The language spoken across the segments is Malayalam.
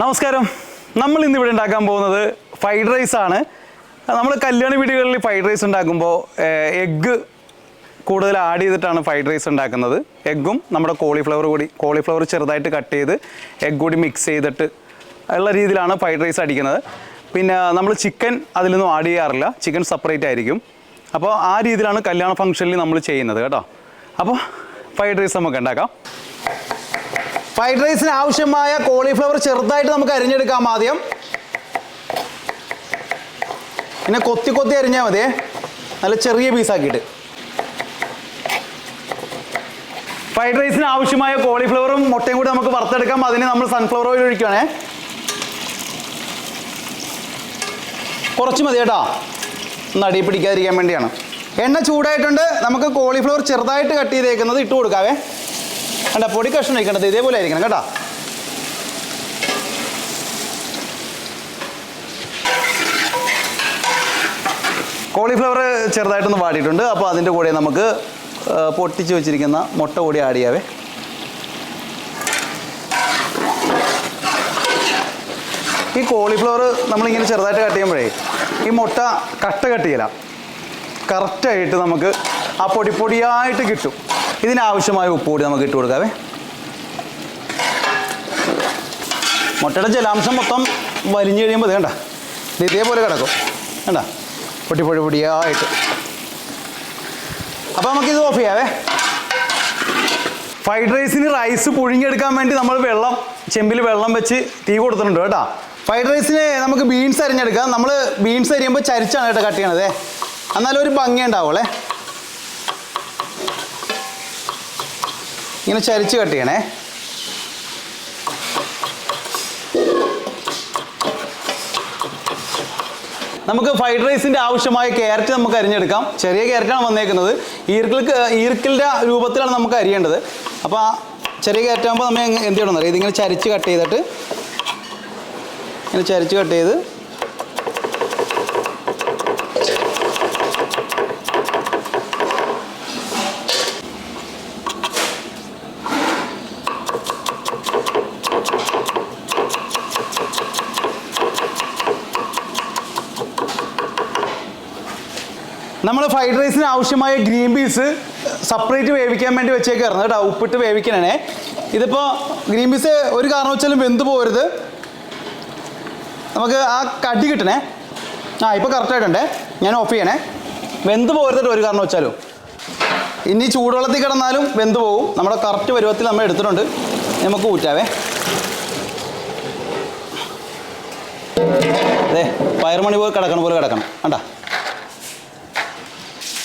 നമസ്കാരം. നമ്മൾ ഇന്ന് ഇവിടെ ഉണ്ടാക്കാൻ പോകുന്നത് ഫ്രൈഡ് റൈസ് ആണ്. നമ്മൾ കല്യാണ വീടുകളിൽ ഫ്രൈഡ് റൈസ് ഉണ്ടാക്കുമ്പോൾ എഗ്ഗ് കൂടുതൽ ആഡ് ചെയ്തിട്ടാണ് ഫ്രൈഡ് റൈസ് ഉണ്ടാക്കുന്നത്. എഗ്ഗും നമ്മുടെ കോളിഫ്ലവർ കൂടി കോളിഫ്ലവർ ചെറുതായിട്ട് കട്ട് ചെയ്ത് എഗ്ഗ് കൂടി മിക്സ് ചെയ്തിട്ട് ഉള്ള രീതിയിലാണ് ഫ്രൈഡ് റൈസ് അടിക്കുന്നത്. പിന്നെ നമ്മൾ ചിക്കൻ അതിലൊന്നും ആഡ് ചെയ്യാറില്ല. ചിക്കൻ സെപ്പറേറ്റ് ആയിരിക്കും. അപ്പോൾ ആ രീതിയിലാണ് കല്യാണ ഫംഗ്ഷനിൽ നമ്മൾ ചെയ്യുന്നത് കേട്ടോ. അപ്പോൾ ഫ്രൈഡ് റൈസ് നമുക്ക് ഉണ്ടാക്കാം. ഫ്രൈഡ് റൈസിന് ആവശ്യമായ കോളിഫ്ലവർ ചെറുതായിട്ട് നമുക്ക് അരിഞ്ഞെടുക്കാം ആദ്യം. പിന്നെ കൊത്തി കൊത്തി അരിഞ്ഞാൽ മതിയേ നല്ല ചെറിയ പീസാക്കിയിട്ട് ഫ്രൈഡ് റൈസിന് ആവശ്യമായ കോളിഫ്ലവറും മുട്ടയും കൂടി നമുക്ക് വറുത്തെടുക്കാം. അതിന് നമ്മൾ സൺഫ്ലവർ ഓയിൽ ഒഴിക്കുകയാണേ കുറച്ച് മതി കേട്ടോ. ഒന്ന് അടി പിടിക്കാതിരിക്കാൻ വേണ്ടിയാണ്. എണ്ണ ചൂടായിട്ടുണ്ട്. നമുക്ക് കോളിഫ്ലവർ ചെറുതായിട്ട് കട്ട് ചെയ്തേക്കുന്നത് ഇട്ട് കൊടുക്കാവേ. കണ്ട പൊടി കഷ്ണം വയ്ക്കേണ്ടത് ഇതേപോലെ ആയിരിക്കണം കേട്ടോ. കോളിഫ്ലവർ ചെറുതായിട്ടൊന്ന് വാടിയിട്ടുണ്ട്. അപ്പോൾ അതിന്റെ കൂടെ നമുക്ക് പൊട്ടിച്ച് വെച്ചിരിക്കുന്ന മുട്ട കൂടി ആഡ് ചെയ്യാവേ. ഈ കോളിഫ്ലവർ നമ്മളിങ്ങനെ ചെറുതായിട്ട് കട്ട് ചെയ്യുമ്പോഴേ ഈ മുട്ട കട്ട കട്ട് ചെയ്യലാം. കറക്റ്റായിട്ട് നമുക്ക് ആ പൊടി പൊടിയായിട്ട് കിട്ടും. ഇതിനാവശ്യമായ ഉപ്പ് കൂടി നമുക്ക് ഇട്ട് കൊടുക്കാവേ. മുട്ടയുടെ ജലാംശം മൊത്തം വലിഞ്ഞു കഴിയുമ്പോൾ കണ്ട? ഇത് ഇതേപോലെ കിടക്കും. കണ്ട? പൊടി പൊടി പൊടിയായിട്ട്. അപ്പോൾ നമുക്കിത് ഓഫ് ചെയ്യാവേ. ഫ്രൈഡ് റൈസിന് റൈസ് പുഴുങ്ങിയെടുക്കാൻ വേണ്ടി നമ്മൾ വെള്ളം ചെമ്പിൽ വെള്ളം വെച്ച് തീ കൊടുത്തിട്ടുണ്ട് കേട്ടോ. ഫ്രൈഡ് റൈസിന് നമുക്ക് ബീൻസ് അരിഞ്ഞെടുക്കാം. നമ്മൾ ബീൻസ് അരിയുമ്പോൾ ചരിച്ചാണ് കേട്ടോ കട്ട് ചെയ്യണത്. എന്നാലും ഒരു ഭംഗി ഉണ്ടാവുള്ളേ ഇങ്ങനെ ചരിച്ച് കട്ട് ചെയ്യണേ. നമുക്ക് ഫ്രൈഡ് റൈസിന്റെ ആവശ്യമായ ക്യാരറ്റ് നമുക്ക് അരിഞ്ഞെടുക്കാം. ചെറിയ ക്യാരറ്റാണ് വന്നേക്കുന്നത്. ഈർക്കിൾക്ക് ഈർക്കിലിന്റെ രൂപത്തിലാണ് നമുക്ക് അരിയേണ്ടത്. അപ്പോൾ ചെറിയ ക്യാരറ്റ് ആകുമ്പോൾ നമ്മൾ എന്ത് ചെയ്യണമെന്നറിയാം ഇതിങ്ങനെ ചരിച്ച് കട്ട് ചെയ്തിട്ട് ഇങ്ങനെ ചരിച്ച് കട്ട് ചെയ്ത് നമ്മൾ ഫ്രൈഡ് റൈസിന് ആവശ്യമായ ഗ്രീൻ പീസ് സെപ്പറേറ്റ് വേവിക്കാൻ വേണ്ടി വെച്ചേക്കായിരുന്നു. കേട്ടോ ഉപ്പിട്ട് വേവിക്കണേ. ഇതിപ്പോൾ ഗ്രീൻ പീസ് ഒരു കാരണവശാലും വെന്ത് പോരുത്. നമുക്ക് ആ കടി കിട്ടണേ. ആ ഇപ്പോൾ കറക്റ്റായിട്ടുണ്ടേ ഞാൻ ഓഫ് ചെയ്യണേ. വെന്ത് പോരുതട്ടോ ഒരു കാരണം വെച്ചാലും ഇനി ചൂടുവെള്ളത്തിൽ കിടന്നാലും വെന്ത് പോകും നമ്മുടെ കറക്റ്റ് പരുവത്തിൽ നമ്മൾ എടുത്തിട്ടുണ്ട്. നമുക്ക് ഊറ്റാവേ. അതെ മണി പോലെ കിടക്കണ പോലെ കിടക്കണം. കണ്ടാ?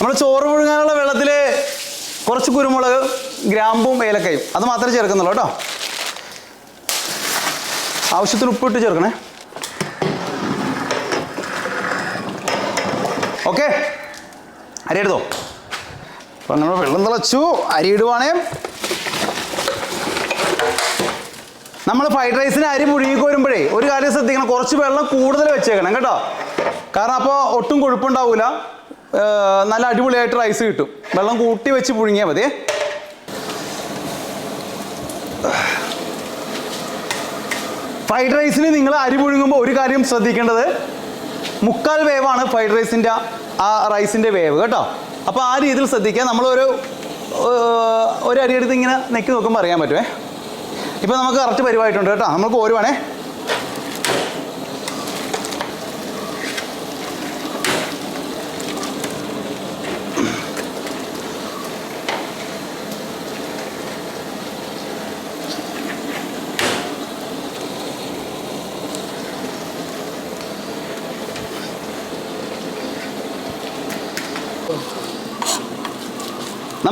നമ്മൾ ചോറ് മുഴുകാനുള്ള വെള്ളത്തിൽ കുറച്ച് കുരുമുളക് ഗ്രാമ്പും ഏലക്കയും. അത് മാത്രമേ ചേർക്കുന്നുള്ളൂ കേട്ടോ. ആവശ്യത്തിന് ഉപ്പിട്ട് ചേർക്കണേ. ഓക്കെ. അരി എടുത്തോ. അപ്പം നമ്മൾ വെള്ളം തിളച്ചു അരി ഇടുവാണേ. നമ്മൾ ഫ്രൈഡ് റൈസിന് അരി മുഴുകി കോരുമ്പോഴേ ഒരു കാര്യം ശ്രദ്ധിക്കണം. കുറച്ച് വെള്ളം കൂടുതൽ വെച്ചേക്കണം കേട്ടോ. കാരണം അപ്പോൾ ഒട്ടും കൊഴുപ്പുണ്ടാവില്ല നല്ല അടിപൊളിയായിട്ട് റൈസ് കിട്ടും. വെള്ളം കൂട്ടി വെച്ച് പുഴുങ്ങിയാൽ മതി. ഫ്രൈഡ് റൈസിന് നിങ്ങൾ അരി പുഴുങ്ങുമ്പോൾ ഒരു കാര്യം ശ്രദ്ധിക്കേണ്ടത് മുക്കാൽ വേവാണ് ഫ്രൈഡ് റൈസിന്റെ ആ റൈസിന്റെ വേവ് കേട്ടോ? അപ്പോൾ ആ രീതിയിൽ ശ്രദ്ധിക്കുക. നമ്മളൊരു ഒരു അരി എടുത്ത് ഇങ്ങനെ നെക്കി നോക്കുമ്പോൾ അറിയാൻ പറ്റുമേ ഇപ്പോൾ നമുക്ക് കറക്റ്റ് പരിവായിട്ടുണ്ട് കേട്ടോ. നമുക്ക് ഓരുവാണേ.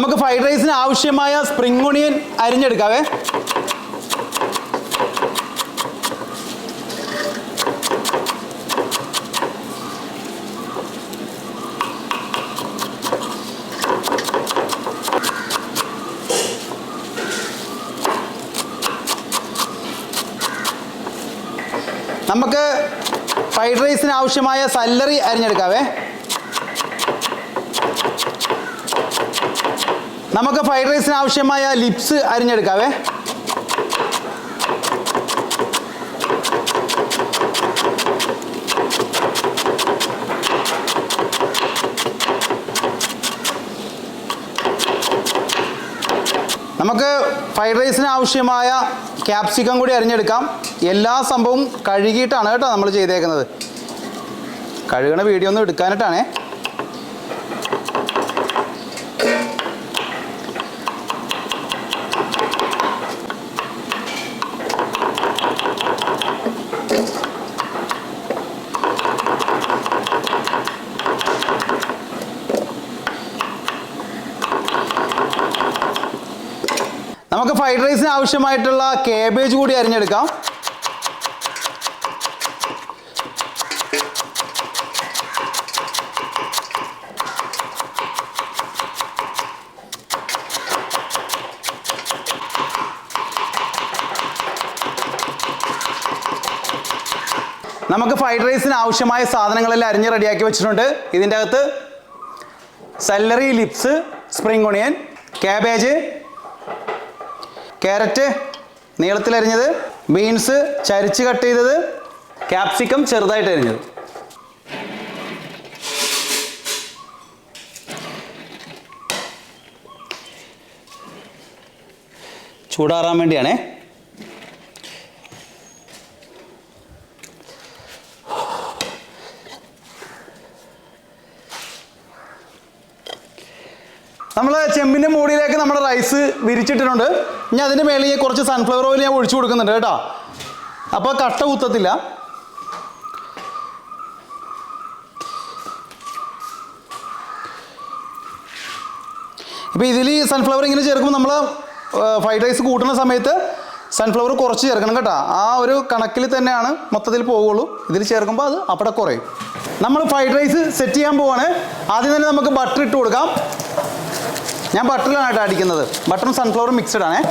നമുക്ക് ഫ്രൈഡ് റൈസിന് ആവശ്യമായ സ്പ്രിംഗ് ഒണിയൻ അരിഞ്ഞെടുക്കാവേ. നമുക്ക് ഫ്രൈഡ് റൈസിന് ആവശ്യമായ സല്ലറി അരിഞ്ഞെടുക്കാവേ. നമുക്ക് ഫ്രൈഡ് റൈസിന് ആവശ്യമായ ലിപ്സ് അരിഞ്ഞെടുക്കാവേ. നമുക്ക് ഫ്രൈഡ് റൈസിന് ആവശ്യമായ ക്യാപ്സിക്കം കൂടി അരിഞ്ഞെടുക്കാം. എല്ലാ സംഭവവും കഴുകിയിട്ടാണ് കേട്ടോ നമ്മൾ ചെയ്തേക്കുന്നത്. കഴുകണ വീഡിയോ ഒന്നും എടുക്കാനായിട്ടാണേ നമുക്ക് ഫ്രൈഡ് റൈസിന് ആവശ്യമായിട്ടുള്ള കേബേജ് കൂടി അരിഞ്ഞെടുക്കാം. നമുക്ക് ഫ്രൈഡ് റൈസിന് ആവശ്യമായ സാധനങ്ങളെല്ലാം അരിഞ്ഞ് റെഡിയാക്കി വെച്ചിട്ടുണ്ട്. ഇതിന്റെ അകത്ത് സെല്ലറി ലിപ്സ് സ്പ്രിംഗ് ഒണിയൻ ക്യാബേജ് ക്യാരറ്റ് നീളത്തിലരിഞ്ഞത് ബീൻസ് ചരിച്ച് കട്ട് ചെയ്തത്. ക്യാപ്സിക്കം ചെറുതായിട്ട് അരിഞ്ഞത്. ചൂടാറാൻ വേണ്ടിയാണേ നമ്മൾ ചെമ്പിന്റെ മൂടിയിലേക്ക് നമ്മുടെ റൈസ് വിരിച്ചിട്ടിട്ടുണ്ട്. ഇനി അതിന്റെ മേളിൽ കുറച്ച് സൺഫ്ലവർ ഓയിൽ ഞാൻ ഒഴിച്ചു കൊടുക്കുന്നുണ്ട് കേട്ടോ. അപ്പോൾ കട്ട കുത്തത്തില്ല. ഇപ്പോൾ ഇതിൽ സൺഫ്ലവർ ഇങ്ങനെ ചേർക്കുമ്പോൾ നമ്മൾ ഫ്രൈഡ് റൈസ് കൂട്ടുന്ന സമയത്ത് സൺഫ്ലവർ കുറച്ച് ചേർക്കണം കേട്ടോ. ആ ഒരു കണക്കിൽ തന്നെയാണ് മൊത്തത്തിൽ പോവുള്ളൂ. ഇതിൽ ചേർക്കുമ്പോൾ അത് അവിടെ കുറയും. നമ്മൾ ഫ്രൈഡ് റൈസ് സെറ്റ് ചെയ്യാൻ പോവാണ്. ആദ്യം തന്നെ നമുക്ക് ബട്ടർ ഇട്ട് കൊടുക്കാം. ഞാൻ ബട്ടറിലാണ് കേട്ടോ അടിക്കുന്നത്. ബട്ടറും സൺഫ്ലവറും മിക്സ്ഡ് ആണേ.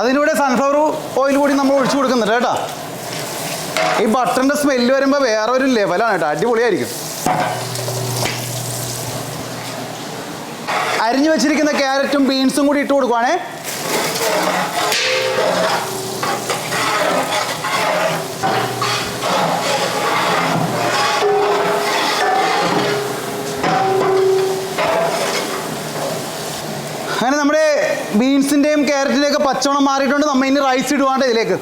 അതിലൂടെ സൺഫ്ലവർ ഓയിൽ കൂടി നമ്മൾ ഒഴിച്ചു കൊടുക്കുന്നുണ്ട് കേട്ടോ. ഈ ബട്ടറിന്റെ സ്മെല്ല് വരുമ്പോൾ വേറെ ഒരു ലെവലാണ് കേട്ടോ. അടിപൊളിയായിരിക്കും. അരിഞ്ഞു വെച്ചിരിക്കുന്ന ക്യാരറ്റും ബീൻസും കൂടി ഇട്ട് കൊടുക്കുവാണേ. അങ്ങനെ നമ്മുടെ ബീൻസിന്റെയും ക്യാരറ്റിന്റെയും ഒക്കെ പച്ചവണം മാറിയിട്ടുണ്ട്. നമ്മൾ ഇനി റൈസ് ഇടുവാണ്ട് ഇതിലേക്ക്.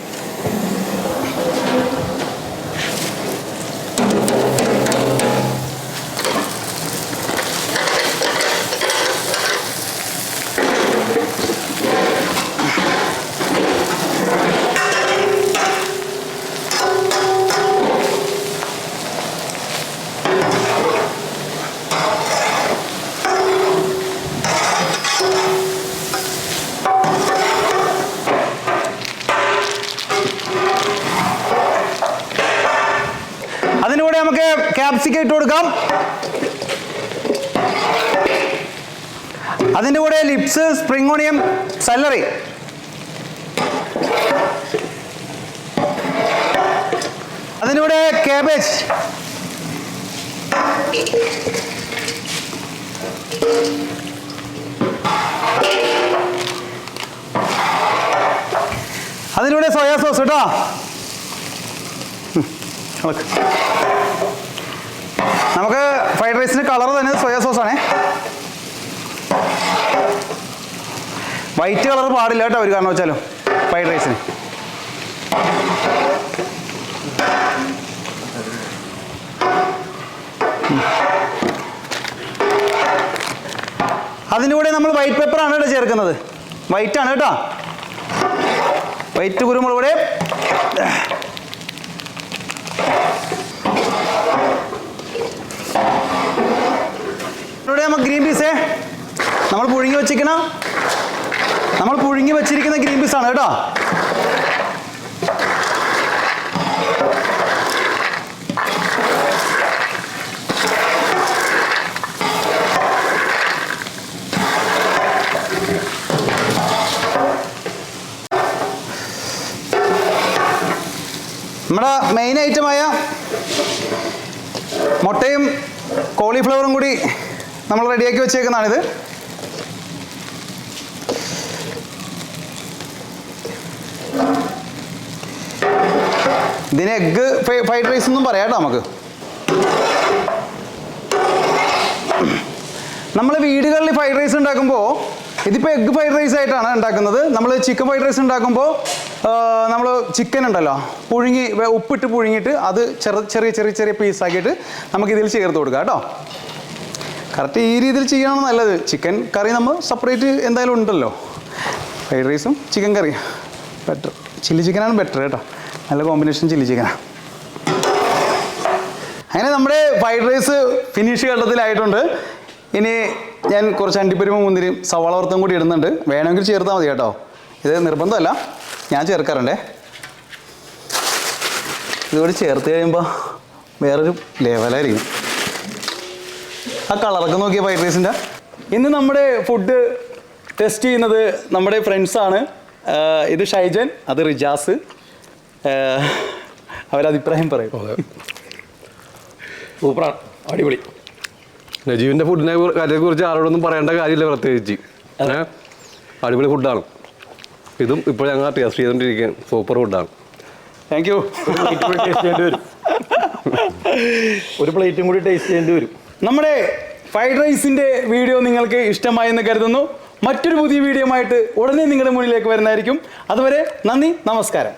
ക്യാപ്സിക്കം ഇട്ട് കൊടുക്കാം. അതിന്റെ കൂടെ ലിപ്സ് സ്പ്രിംഗ് ഓണിയം സല്ലറി അതിന്റെ കൂടെ കേബേജ് അതിലൂടെ സോയാ സോസ് കേട്ടോ. നമുക്ക് ഫ്രൈഡ് റൈസിന് കളർ തന്നെ സോയാ സോസ് ആണേ. വൈറ്റ് കളർ പാടില്ല കേട്ടോ ഒരു കാരണം വെച്ചാലും ഫ്രൈഡ് റൈസിന് അതിന്റെ കൂടെ നമ്മൾ വൈറ്റ് പെപ്പറാണ് കേട്ടോ ചേർക്കുന്നത്. വൈറ്റ് ആണ് കേട്ടോ. വൈറ്റ് കുരുമുളക് പൊടി ഇവിടെ നമുക്ക് ഗ്രീൻ പീസേ നമ്മൾ പുഴുങ്ങി വെച്ചിരിക്കണ? നമ്മൾ പുഴുങ്ങി വെച്ചിരിക്കുന്ന ഗ്രീൻ പീസ് ആണ് കേട്ടോ. നമ്മുടെ മെയിൻ ഐറ്റമായ മുട്ടയും കോളിഫ്ലവറും കൂടി നമ്മൾ റെഡിയാക്കി വെച്ചേക്കുന്നതാണിത്. ഇതിന് എഗ്ഗ് ഫ്രൈഡ് റൈസ് ഒന്നും പറയാം കേട്ടോ നമുക്ക്. നമ്മൾ വീടുകളിൽ ഫ്രൈഡ് റൈസ് ഉണ്ടാക്കുമ്പോൾ ഇതിപ്പോൾ എഗ്ഗ് ഫ്രൈഡ് റൈസ് ആയിട്ടാണ് ഉണ്ടാക്കുന്നത്. നമ്മൾ ചിക്കൻ ഫ്രൈഡ് റൈസ് ഉണ്ടാക്കുമ്പോൾ നമ്മൾ ചിക്കൻ ഉണ്ടല്ലോ പുഴുങ്ങി ഉപ്പിട്ട് പുഴുങ്ങിയിട്ട് അത് ചെറു ചെറിയ ചെറിയ ചെറിയ പീസാക്കിയിട്ട് നമുക്ക് ഇതിൽ ചേർത്ത് കൊടുക്കാം കേട്ടോ. കറക്റ്റ് ഈ രീതിയിൽ ചെയ്യണം നല്ലത്. ചിക്കൻ കറി നമ്മൾ സെപ്പറേറ്റ് എന്തായാലും ഉണ്ടല്ലോ. ഫ്രൈഡ് റൈസും ചിക്കൻ കറിയും ബെറ്റർ ചില്ലി ചിക്കനാണ് ബെറ്റർ കേട്ടോ. നല്ല കോമ്പിനേഷൻ ചില്ലി അങ്ങനെ നമ്മുടെ ഫ്രൈഡ് റൈസ് ഫിനിഷ് ഘട്ടത്തിലായിട്ടുണ്ട്. ഇനി ഞാൻ കുറച്ച് അണ്ടിപ്പരിപ്പും മുന്തിരിയും സവാള വറുത്തും കൂടി ഇടുന്നുണ്ട്. വേണമെങ്കിൽ ചേർത്താൽ മതി കേട്ടോ. ഇത് നിർബന്ധമല്ല. ഞാൻ ചേർക്കാറുണ്ടേ. ഇതുകൂടി ചേർത്ത് കഴിയുമ്പോൾ വേറൊരു ലെവലായിരിക്കും ആ കളറൊക്കെ നോക്കിയ ഫ്രൈഡ് റൈസിന്റെ ഇന്ന് നമ്മുടെ ഫുഡ് ടെസ്റ്റ് ചെയ്യുന്നത് നമ്മുടെ ഫ്രണ്ട്സാണ് ഇത് ഷൈജൻ അത് റിജാസ്. അവരഭിപ്രായം പറയും. സൂപ്പറാണ്. അടിപൊളി. നജീവിന്റെ ഫുഡിനെ കാര്യത്തെക്കുറിച്ച് ആരോടൊന്നും പറയേണ്ട കാര്യമില്ല പ്രത്യേകിച്ച്. അടിപൊളി ഫുഡാണ് ഇതും ഇപ്പോൾ ഞങ്ങൾ ടേസ്റ്റ് ചെയ്തുകൊണ്ടിരിക്കുകയാണ് സൂപ്പർ ഫുഡാണ് താങ്ക് യു ടേസ്റ്റ് ചെയ്യേണ്ടി വരും ഒരു പ്ലേറ്റും കൂടി ടേസ്റ്റ് ചെയ്യേണ്ടി വരും. നമ്മുടെ ഫ്രൈഡ് റൈസിന്റെ വീഡിയോ നിങ്ങൾക്ക് ഇഷ്ടമായെന്ന് കരുതുന്നു. മറ്റൊരു പുതിയ വീഡിയോ ആയിട്ട് ഉടനെ നിങ്ങളുടെ മുന്നിലേക്ക് വരുന്നതായിരിക്കും. അതുവരെ നന്ദി നമസ്കാരം.